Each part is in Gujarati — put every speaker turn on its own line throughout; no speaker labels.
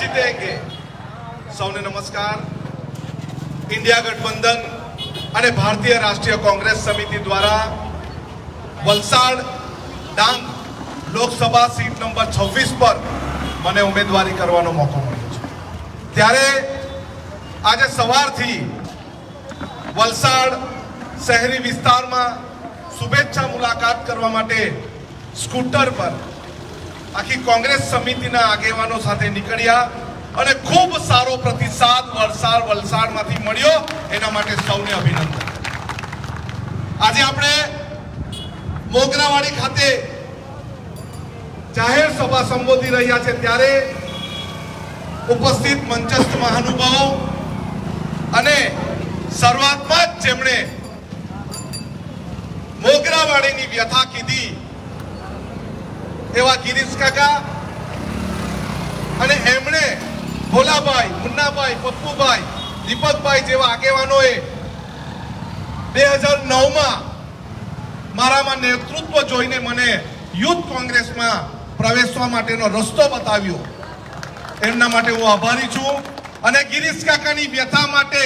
જીતેંગે. સૌને નમસ્કાર. ઇન્ડિયા ગઠબંધન અને ભારતીય રાષ્ટ્રીય કોંગ્રેસ સમિતિ દ્વારા વલસાડ ડાંગ લોકસભા સીટ નંબર 26 પર મને ઉમેદવારી કરવાનો મોકો મળ્યો છે. ત્યારે આજે સવારથી વલસાડ શહેરી વિસ્તારમાં શુભેચ્છા મુલાકાત કરવા માટે સ્કૂટર પર આખી કોંગ્રેસ સમિતિના આગેવાનો સાથે નીકળ્યા અને ખૂબ સારો પ્રતિસાદ વલસાડ વલસાડમાંથી મળ્યો. એના માટે સૌને અભિનંદન. આજે આપણે મોગરાવાડી ખાતે જાહેર સભા સંબોધી રહ્યા છે ત્યારે ઉપસ્થિત મંચસ્થ મહાનુભાવો અને શરૂઆતમાં જ જેમણે મોગરાવાડીની વ્યથા કીધી એવા ગિરીશ કાકા અને એમણે ભોલાભાઈ, મુન્નાભાઈ, પપ્પુભાઈ, દીપકભાઈ જેવા આગેવાનોએ બે હજાર નવમાં મારામાં નેતૃત્વ જોઈને મને યુથ કોંગ્રેસમાં પ્રવેશવા માટેનો રસ્તો બતાવ્યો. એમના માટે હું આભારી છું અને ગિરીશ કાકાની વ્યથા માટે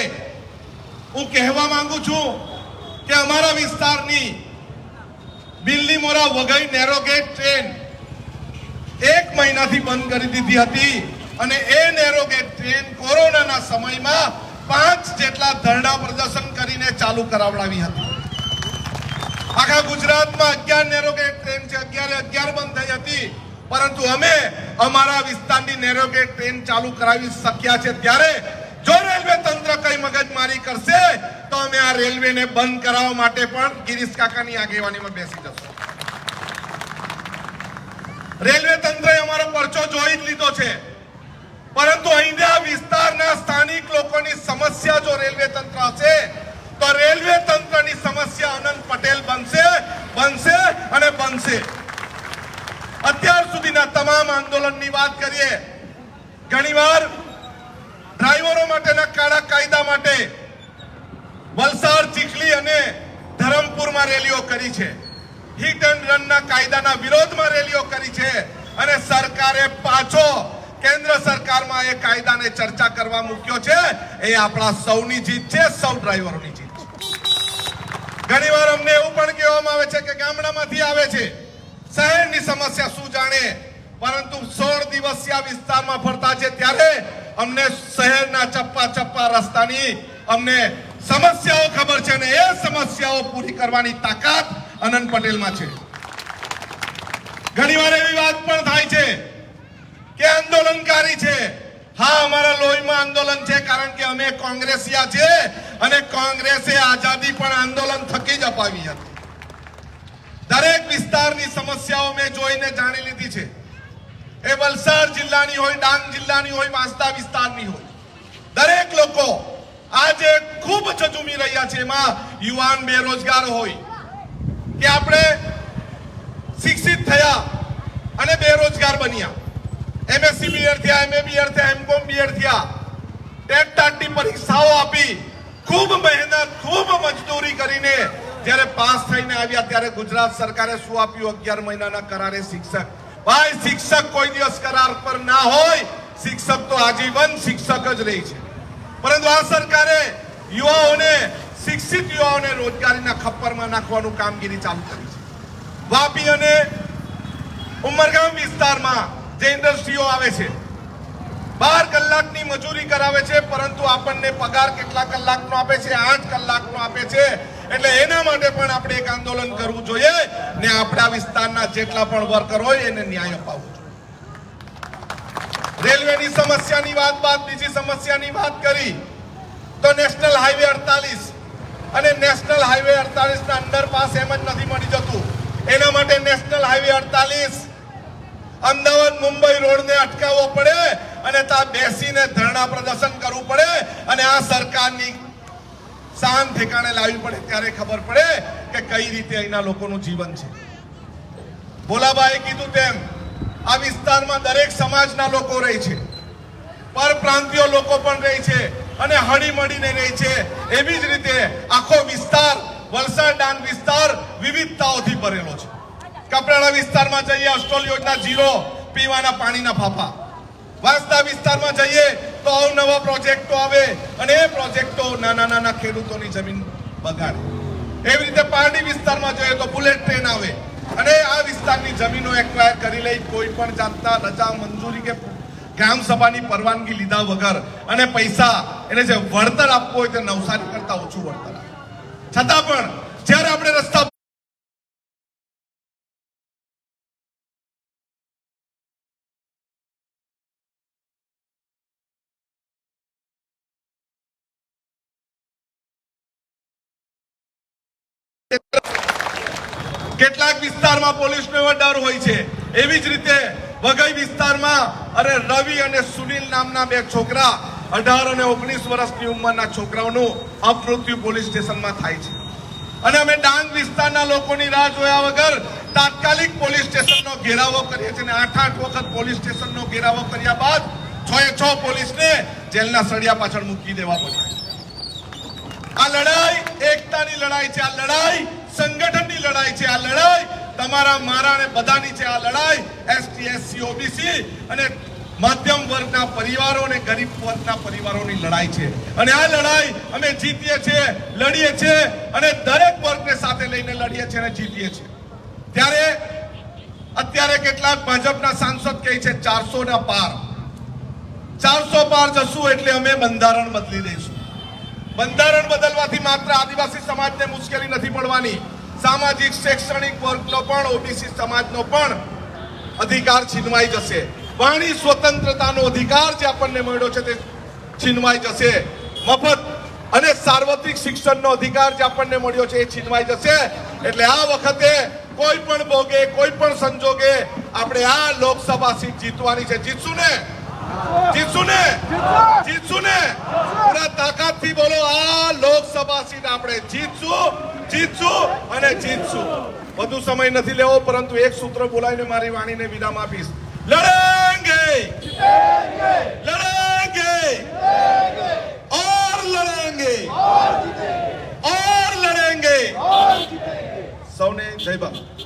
હું કહેવા માંગુ છું કે અમારા વિસ્તારની બિલ્લી મોરા વઘઈ નેરોગેટ ટ્રેન એક મહિનાથી બંધ કરી દીધી હતી. અને એ નેરોગેટ ટ્રેન કોરોનાના સમયમાં પાંચ જેટલા ધરણા પ્રદર્શન કરીને ચાલુ કરાવડાવી હતી. આખા ગુજરાતમાં અગિયાર નેરોગેટ ટ્રેન છે, અગિયારે અગિયાર બંધ થઈ હતી. પરંતુ અમે અમારા વિસ્તારની નેરોગેટ ટ્રેન ચાલુ કરાવી શક્યા છે. ત્યારે જો રેલવે તંત્ર કઈ મગજમારી કરશે, તો અમે આ રેલવેને બંધ કરાવવા માટે પણ ગિરીશ કાકાની આગેવાનીમાં બેસી જશું. રેલવે તંત્રએ અમારો પરચો જોઈ જ લીધો છે. પરંતુ અહીંના વિસ્તારના સ્થાનિક લોકોની સમસ્યા જો રેલવે તંત્ર હશે, તો રેલવે તંત્રની સમસ્યા અનંત પટેલ બનશે બનશે અને બનશે. અત્યાર સુધીના તમામ આંદોલનની વાત કરીએ, ઘણીવાર ડ્રાઈવરો માટેના કાળા કાયદા માટે વલસાડ, ચીખલી અને ધરમપુરમાં રેલીઓ કરી છે. હિટ એન્ડ રનના કાયદાના વિરોધમાં રેલીઓ કરી છે અને સરકારે પાછો કેન્દ્ર સરકારમાં એ કાયદાને ચર્ચા કરવા મૂક્યો છે. એ આપણા સૌની જીત છે, સૌ ડ્રાઈવરોની જીત છે. ઘણીવાર અમને એવું પણ કહેવામાં આવે છે કે ગામડામાંથી આવે છે. શહેરની સમસ્યા શું જાણે? પરંતુ સોળ દિવસીય વિસ્તારમાં ફરતા છે ત્યારે અમને શહેરના ચપ્પા ચપ્પા રસ્તાની અમને સમસ્યાઓ ખબર છે અને એ સમસ્યાઓ પૂરી કરવાની તાકાત અનંત પટેલમાં છે. ઘણીવાર એવી વાત પણ થાય છે કે આંદોલનકારી છે. હા, અમારા લોહીમાં આંદોલન છે કારણ કે અમે કોંગ્રેસિયા છે અને કોંગ્રેસે આઝાદી પણ આંદોલન થકી જ અપાવી હતી. દરેક વિસ્તારની સમસ્યાઓ મેં જોઈને જાણી લીધી છે. એ વલસાડ જિલ્લાની હોય, ડાંગ જિલ્લાની હોય, વાંસદા વિસ્તારની હોય. દરેક લોકો આજે ખૂબ ઝઝુમી રહ્યા છે. એમાં યુવાન બેરોજગાર હોય કે આપણે શિક્ષિત થયા અને બેરોજગાર બન્યા. એમએસસી બીએડ થયા એમએ બીએડ થયા એમકોમ બીએડ થયા. ટેટ ટાટની પરીક્ષાઓ આપી, ખૂબ મહેનત, ખૂબ મજદૂરી કરીને જ્યારે પાસ થઈને આવ્યા ત્યારે ગુજરાત સરકારે શું આપ્યું? અગિયાર મહિનાના કરારે શિક્ષક. ભાઈ, શિક્ષક કોઈ દિવસ કરાર પર ના હોય. શિક્ષક તો આજીવન શિક્ષક જ રહી છે. પરંતુ આ સરકારે યુવાઓને શિક્ષિત યુવાઓને રોજગારીના ખપ્પરમાં નાખવાનું કામગીરી ચાલુ કરી છે. વાપી અને ઉમરગામ વિસ્તારમાં જે ઇન્ડસ્ટ્રીઓ આવે છે, બાર કલાકની મજૂરી કરાવે છે, પરંતુ આપણને પગાર કેટલા કલાકનો આપે છે, આઠ કલાકનો આપે છે, એટલે એના માટે પણ આપણે એક આંદોલન કરવું જોઈએ ને આપણા વિસ્તારના જેટલા પણ વર્કર હોય એને ન્યાય અપાવવો જોઈએ. રેલવેની સમસ્યાની વાત બાદ બીજી સમસ્યાની વાત કરી, તો નેશનલ હાઈવે અડતાલીસ અને નેશનલ હાઈવે અડતાલીસ ના અંડરપાસ એમ જ નથી મળી જતું. એના માટે નેશનલ હાઈવે અડતાલીસ, અમદાવાદ મુંબઈ રોડને અટકાવવો પડે અને ત્યાં બેસીને ધરણા પ્રદર્શન કરવું પડે અને આ સરકારની શાન ઠેકાણે લાવવી પડે. ત્યારે ખબર પડે કે કઈ રીતે અહીંના લોકોનું જીવન છે. ભોલાભાઈએ કીધું તેમ, આ વિસ્તારમાં દરેક સમાજના લોકો રહે છે. પરપ્રાંતિયો લોકો પણ રહે છે. અને હળી મળીને રહે છે. એવી જ રીતે આખો વિસ્તાર વલસાડ ડાંગ વિસ્તાર વિવિધતાઓથી ભરેલો છે. કપરાડા વિસ્તારમાં જઈએ અસ્ટોલ યોજના જીરો, પીવાના પાણીના ફાફા. વાંસદા વિસ્તારમાં જઈએ, તો અવનવા પ્રોજેક્ટો આવે અને એ પ્રોજેક્ટો નાના નાના ખેડૂતોની જમીન બગાડે. એવી રીતે પારડી વિસ્તારમાં જોઈએ, તો બુલેટ ટ્રેન આવે. અને આ વિસ્તારની જમીનો એક્વાયર કરી લઈ કોઈ પણ જાતના રજા, મંજૂરી કે ગ્રામ સભાની પરવાનગી લીધા વગર અને પૈસા એને જે વળતર આપવું હોય તે નવસારી કરતા ઓછું વળતર છતાં પણ જ્યારે આપણે રસ્તા કેટલાક વિસ્તારમાં પોલીસનો ડર હોય છે. એવી જ રીતે વઘઈ વિસ્તારમાં અરે રવિ અને સુનિલ નામના બે છોકરા અઢાર અને ઓગણીસ વર્ષની ઉંમરના છોકરાઓનું અપમૃત્યુ પોલીસ સ્ટેશનમાં થાય છે. અને અમે ડાંગ વિસ્તારના લોકોની રાહ જોયા વગર તાત્કાલિક પોલીસ સ્ટેશનનો ઘેરાવો કરીએ છીએ અને આઠ આઠ વખત પોલીસ સ્ટેશનનો ઘેરાવો કર્યા બાદ છ એ છ પોલીસને જેલના સળિયા પાછળ મૂકી દેવા પડ્યા. આ લડાઈ એકતાની લડાઈ છે, આ લડાઈ સંગઠનની લડાઈ છે, આ લડાઈ તમારા મારા અને બધાની છે આ લડાઈ એસટી એસસી ઓબીસી અને મધ્યમ વર્ગના પરિવારો અને ગરીબ વર્ગના પરિવારોની લડાઈ છે. અને આ લડાઈ અમે જીતીએ છીએ, લડીએ છીએ અને દરેક વર્ગને સાથે લઈને લડીએ છીએ અને જીતીએ છીએ. ત્યારે અત્યારે કેટલાક ભાજપના સાંસદ કહે છે ચારસો ના પાર. ચારસો પાર જશું એટલે અમે બંધારણ બદલી દઈશું. બંધારણ બદલવાથી માત્ર આદિવાસી સમાજને મુશ્કેલી નથી પડવાની. સામાજિક, શૈક્ષણિક વર્ગનો પણ, ઓબીસી સમાજનો પણ અધિકાર છીનવાઈ જશે. વાણી સ્વતંત્રતાનો અધિકાર જે આપણને મળ્યો છે તે છીનવાઈ જશે. મફત અને સાર્વત્રિક શિક્ષણનો અધિકાર જે આપણને મળ્યો છે એ છીનવાઈ જશે. એટલે આ વખતે કોઈ પણ ભોગે, કોઈ પણ સંજોગે આપણે આ લોકસભા સીટ જીતવાની છે. જીતશું ને? જીતશું ને? જીતશું. ને? પૂરા તાકાતથી બોલો આ લોકસભા સીટ આપણે જીતશું જીતશું અને જીતશું. વધુ સમય નથી લેવો પરંતુ એક સૂત્ર બોલાવીને મારી વાણીને વિરામ આપીશ. લડેંગે! લડેંગે! ઓર લડેંગે! ઓર લડેંગે! સૌને જય બાબા